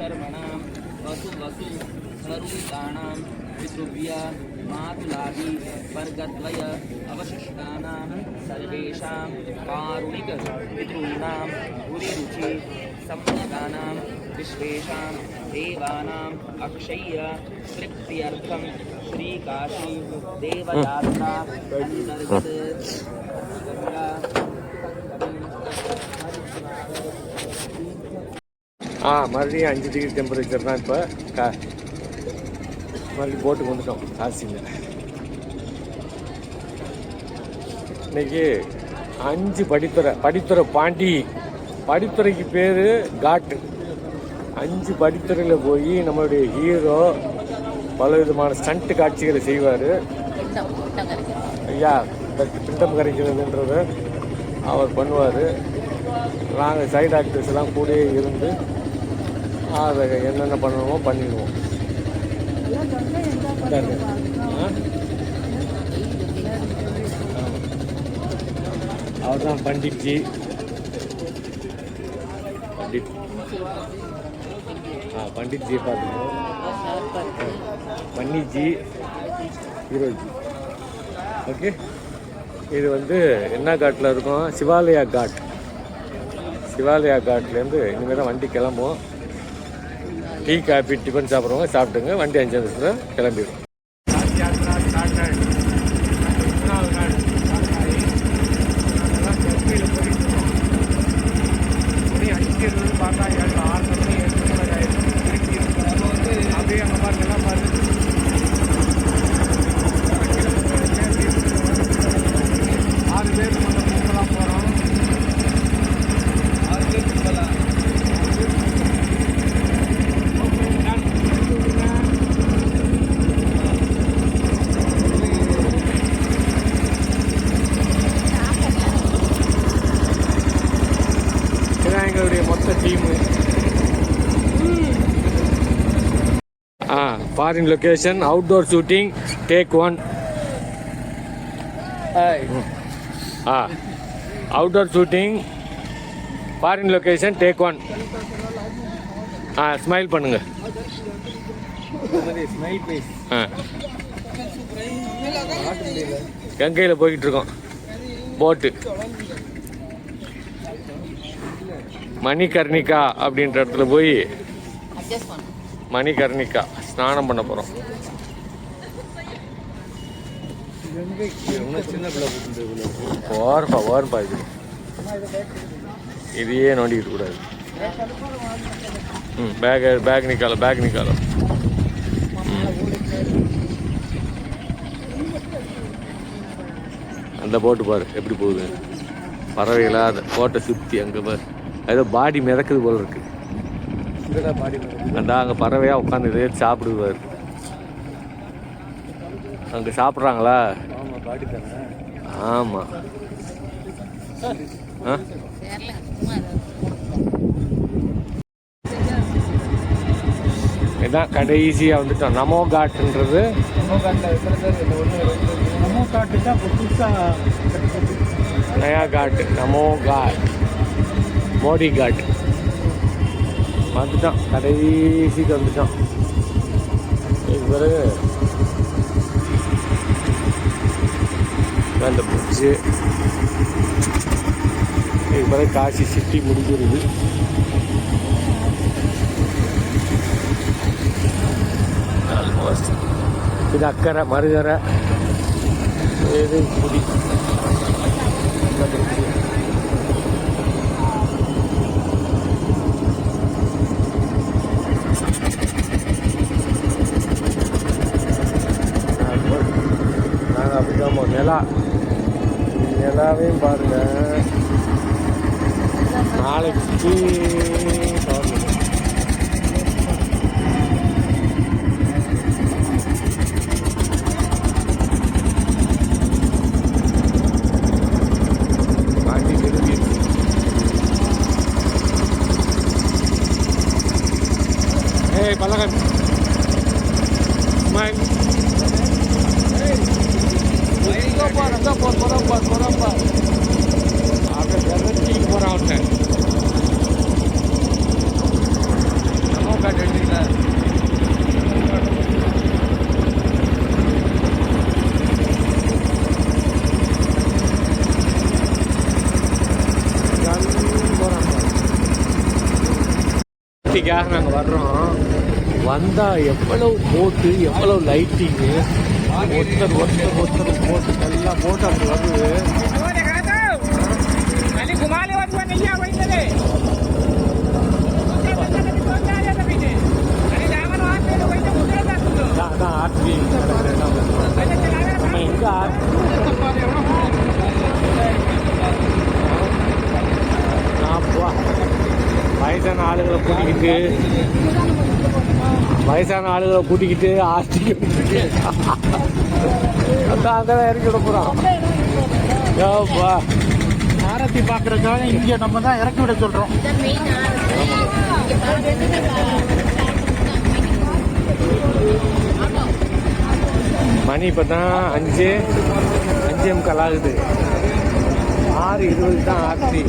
शर्मणां वसु वसु स्वरूपाणां पितृव्य मातुलादि वर्गद्वय अवशिष्टानां सर्वेषां कारुणिक पितॄणां गुरिरुचि सम्यकानां विश्वेषां देवानाम् अक्षय्य तृप्त्यर्थं श्रीकाशी देवयात्रा ஆ மறுபடியும் அஞ்சு டிகிரி டெம்பரேச்சர் தான் இப்போ. கா மறுபடியும் போட்டுக்கு வந்துட்டோம். காசியில். இன்னைக்கு அஞ்சு படித்துறை படித்துறை பாண்டி. படித்துறைக்கு பேர் காட்டு. அஞ்சு படித்துறையில் போய் நம்மளுடைய ஹீரோ பல விதமான ஸ்டண்ட் காட்சிகளை செய்வார். ஐயா பிண்டம் கரைக்கிறதுன்றது அவர் பண்ணுவார். நாங்கள் சைடு ஆக்டர்ஸ் எல்லாம் கூடயே இருந்து அதை என்னென்ன பண்ணணுமோ பண்ணிடுவோம். அவர் தான் பண்டிட்ஜி. பண்டிட் ஆ பண்டிட்ஜியை பார்த்துக்கணும் பன்னிஜி ஹீரோஜி. ஓகே. இது வந்து என்ன காட்டில் இருக்கும்? சிவாலயா காட். சிவாலயா காட்லேருந்து இனிமேல் தான் வண்டி கிளம்புவோம் டீ காஃபி டிஃபன் சாப்பிட்றவங்க சாப்பிட்டுங்க. வண்டி அஞ்சு நிமிஷத்தில் கிளம்பிடும் ஆறு பேர் மட்டும் கும்பலாக போகிறோம் ஆறு பேர் கும்பலா இதான் எங்களுடைய மொத்த டீமு ஆ foreign location outdoor shooting take one ஆ outdoor shooting foreign location take one ஆ ஸ்மைல் பண்ணுங்க. ஆ. கங்கையில் போய்கிட்டு இருக்கோம். போட்டு மணிகர்ணிகா அப்படின்ற இடத்துல போய் மணிகர்ணிகா ஸ்நானம் பண்ண போகிறோம் ஓரப்பா ஓரப்பா இது. இதையே நோண்டிக்கிட்டு கூடாது. ம் பேக் பேக் நிக்கால பேக் நிக்கால அந்த போட்டு பாரு எப்படி போகுது. பறவைகளா அந்த போட்டை சுற்றி அங்கே பாரு. ஏதோ பாடி மிதக்குது போல இருக்கு. அந்த அங்கே பறவையாக உட்காந்து இதே சாப்பிடுவார். அங்கே சாப்பிட்றாங்களா? ஆமாம் ஆ? இதான் கடைசியாக வந்துட்டோம். நமோ காட்டுன்றது. நயா காட் நமோ காட். பாடி காட் வந்துட்டான் கடைசிக்கு வந்துட்டான். இதுக்கு பிறகு அந்த பிரிட்ஜு இதுக்கு பிறகு காசி சிட்டி முடிஞ்சிருது. ஆல்மோஸ்ட் இது அக்கறை மறுகரை இது குடி அப்படிதான் போவோம் நிலா நிலாவையும் பாருங்க நாளைக்கு பௌர்ணமி. பாட்டி திரும்பி बरोबर बरोबर बरोबर बरोबर આપણે ઘરેથી ઉપર આવશે નમો કાઢી நாங்கள் வர்றோம் வந்தால் எவ்வளவு போட்டு எவ்வளவு லைட்டிங்கு ಓದ್ತಾರೆ ಓದ್ತಾರೆ ಓದ್ತಾರೆ ಬೋಟ್ ಎಲ್ಲ ಬೋಟ್ ಅದು ಅದು வயசான ஆளுங்களை கூட்டிக்கிட்டு வயசான ஆளுகளை கூட்டிக்கிட்டு ஆஸ்திக்கு அதான் அங்கே இறக்கி விட போகிறோம் ஏப்பா ஆரத்தி பார்க்குறதுக்காக இங்கே நம்ம தான் இறக்கி விட சொல்கிறோம் மணி இப்போ தான் அஞ்சு அஞ்சே எம்கால் ஆகுது. ஆறு இருபது தான் ஆர்த்தி.